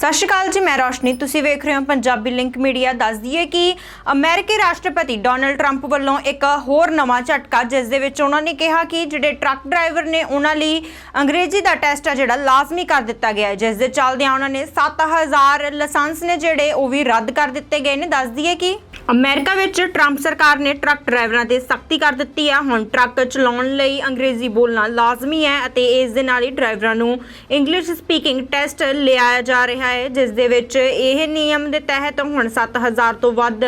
ਸਤਿ ਸ਼੍ਰੀ ਅਕਾਲ ਜੀ, ਮੈਂ ਰੋਸ਼ਨੀ। ਤੁਸੀਂ ਵੇਖ ਰਹੇ ਹੋ ਪੰਜਾਬੀ ਲਿੰਕ ਮੀਡੀਆ। ਦੱਸਦੀ ਹੈ ਕਿ ਅਮਰੀਕੀ ਰਾਸ਼ਟਰਪਤੀ ਡੋਨਲਡ ਟਰੰਪ ਵੱਲੋਂ ਇੱਕ ਹੋਰ ਨਵਾਂ ਝਟਕਾ, ਜਿਸ ਦੇ ਵਿੱਚ ਉਹਨਾਂ ਨੇ ਕਿਹਾ ਕਿ ਜਿਹੜੇ ਟਰੱਕ ਡਰਾਈਵਰ ਨੇ, ਉਹਨਾਂ ਲਈ ਅੰਗਰੇਜ਼ੀ ਦਾ ਟੈਸਟ ਆ ਜਿਹੜਾ ਲਾਜ਼ਮੀ ਕਰ ਦਿੱਤਾ ਗਿਆ ਹੈ, ਜਿਸ ਦੇ ਚੱਲਦਿਆਂ ਉਹਨਾਂ ਨੇ 7000 ਲਾਇਸੈਂਸ ਨੇ ਜਿਹੜੇ ਉਹ ਵੀ ਰੱਦ ਕਰ ਦਿੱਤੇ ਗਏ ਨੇ। ਦੱਸਦੀ ਹੈ ਕਿ ਅਮਰੀਕਾ ਵਿੱਚ ਟਰੰਪ ਸਰਕਾਰ ਨੇ ਟਰੱਕ ਡਰਾਈਵਰਾਂ ਤੇ ਸਖਤੀ ਕਰ ਦਿੱਤੀ ਹੈ ਹੁਣ ਟਰੱਕ ਚਲਾਉਣ ਲਈ ਅੰਗਰੇਜ਼ੀ ਬੋਲਣਾ ਲਾਜ਼ਮੀ ਹੈ ਅਤੇ ਇਸ ਦੇ ਨਾਲ ਹੀ ਡਰਾਈਵਰਾਂ ਨੂੰ ਇੰਗਲਿਸ਼ ਸਪੀਕਿੰਗ ਟੈਸਟ ਲਿਆਇਆ ਜਾ ਰਿਹਾ ਹੈ, ਜਿਸ ਦੇ ਵਿੱਚ ਇਹ ਨਿਯਮ ਦੇ ਤਹਿਤ ਹੁਣ 7000 ਤੋਂ ਵੱਧ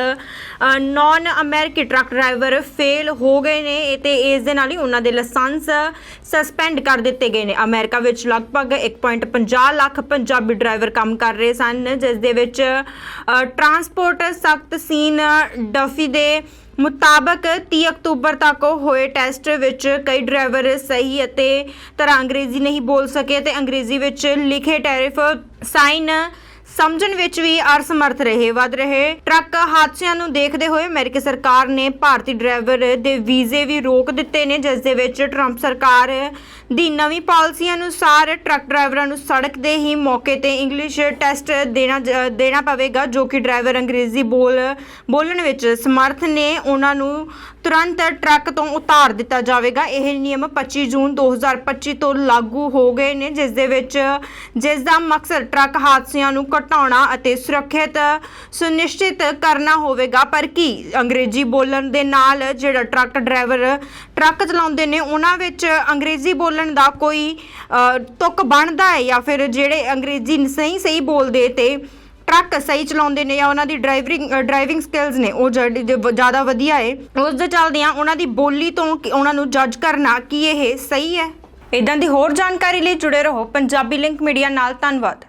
ਨਾਨ ਅਮਰੀਕੀ ਟਰੱਕ ਡਰਾਈਵਰ ਫੇਲ ਹੋ ਗਏ ਨੇ ਅਤੇ ਇਸ ਦੇ ਨਾਲ ਹੀ ਉਹਨਾਂ ਦੇ ਲਾਇਸੈਂਸ ਸਸਪੈਂਡ ਕਰ ਦਿੱਤੇ ਗਏ ਨੇ। ਅਮਰੀਕਾ ਵਿੱਚ ਲਗਭਗ 1.50 ਲੱਖ ਪੰਜਾਬੀ ਡਰਾਈਵਰ ਕੰਮ ਕਰ ਰਹੇ ਸਨ, ਜਿਸ ਦੇ ਵਿੱਚ ਟਰਾਂਸਪੋਰਟ ਸਖਤ ਸੀਨ ਡਫੀ ਦੇ ਮੁਤਾਬਕ 30 ਅਕਤੂਬਰ ਤੱਕ ਹੋਏ ਟੈਸਟ ਵਿੱਚ ਕਈ ਡਰਾਈਵਰ ਸਹੀ ਅਤੇ ਤਰ੍ਹਾਂ ਅੰਗਰੇਜ਼ੀ ਨਹੀਂ ਬੋਲ ਸਕੇ ਤੇ ਅੰਗਰੇਜ਼ੀ ਵਿੱਚ ਲਿਖੇ ਟੈਰਿਫ ਸਾਈਨ ਸਮਝਣ ਵਿੱਚ ਵੀ ਅਸਮਰਥ ਰਹੇ, ਵੱਧ ਰਹੇ ਟਰੱਕ ਹਾਦਸਿਆਂ ਨੂੰ ਦੇਖਦੇ ਹੋਏ ਅਮਰੀਕੀ ਸਰਕਾਰ ਨੇ ਭਾਰਤੀ ਡਰਾਈਵਰ ਦੇ ਵੀਜ਼ੇ ਵੀ ਰੋਕ ਦਿੱਤੇ ਨੇ, ਜਿਸ ਦੇ ਵਿੱਚ ਟਰੰਪ ਸਰਕਾਰ ਦੀ ਨਵੀਂ ਪਾਲਿਸੀ ਅਨੁਸਾਰ ਟਰੱਕ ਡਰਾਈਵਰਾਂ ਨੂੰ ਸੜਕ ਦੇ ਹੀ ਮੌਕੇ ਤੇ ਇੰਗਲਿਸ਼ ਟੈਸਟ ਦੇਣਾ ਦੇਣਾ ਪਵੇਗਾ, ਜੋ ਕਿ ਡਰਾਈਵਰ ਅੰਗਰੇਜ਼ੀ ਬੋਲ, ਬੋਲਣ ਵਿੱਚ ਸਮਰਥ ਨੇ। ਉਹਨਾਂ ਨੂੰ ਤੁਰੰਤ ਟਰੱਕ ਤੋਂ ਉਤਾਰ ਦਿੱਤਾ ਜਾਵੇਗਾ। ਇਹ ਨਿਯਮ 25 ਜੂਨ 2025 ਤੋਂ ਲਾਗੂ ਹੋ ਗਏ ਨੇ ਜਿਸ ਦੇ ਵਿੱਚ ਜਿਸ ਦਾ ਮਕਸਦ ਟਰੱਕ ਹਾਦਸਿਆਂ ਨੂੰ ਘਟਾਉਣਾ ਅਤੇ ਸੁਰੱਖਿਅਤ ਸੁਨਿਸ਼ਚਿਤ ਕਰਨਾ ਹੋਵੇਗਾ। ਪਰ ਕੀ ਅੰਗਰੇਜ਼ੀ ਬੋਲਣ ਦੇ ਨਾਲ ਜਿਹੜਾ ਟਰੱਕ ਡਰਾਈਵਰ ਟਰੱਕ ਚਲਾਉਂਦੇ ਨੇ ਉਹਨਾਂ ਵਿੱਚ ਅੰਗਰੇਜ਼ੀ ਬੋਲਣ ਦਾ ਕੋਈ ਅ, ਤੁਕ ਬਣਦਾ ਹੈ ਜਾਂ ਫਿਰ ਜਿਹੜੇ ਅੰਗਰੇਜ਼ੀ ਸਹੀ ਸਹੀ ਬੋਲਦੇ ਤੇ ਟਰੱਕ ਸਹੀ ਚਲਾਉਂਦੇ ਨੇ ਜਾਂ ਉਹਨਾਂ ਦੀ ਡਰਾਈਵਿੰਗ ਡਰਾਈਵਿੰਗ ਸਕਿੱਲਸ ਨੇ, ਉਹ ਜਿਹੜੀ ਜ਼ਿਆਦਾ ਵਧੀਆ ਏ। ਉਸ ਦੇ ਚੱਲਦਿਆਂ ਉਹਨਾਂ ਦੀ ਬੋਲੀ ਤੋਂ ਉਹਨਾਂ ਨੂੰ ਜੱਜ ਕਰਨਾ ਕਿ ਇਹ ਸਹੀ ਹੈ? ਇਦਾਂ ਦੀ ਹੋਰ ਜਾਣਕਾਰੀ ਲਈ ਜੁੜੇ ਰਹੋ ਪੰਜਾਬੀ ਲਿੰਕ ਮੀਡੀਆ ਨਾਲ, ਧੰਨਵਾਦ।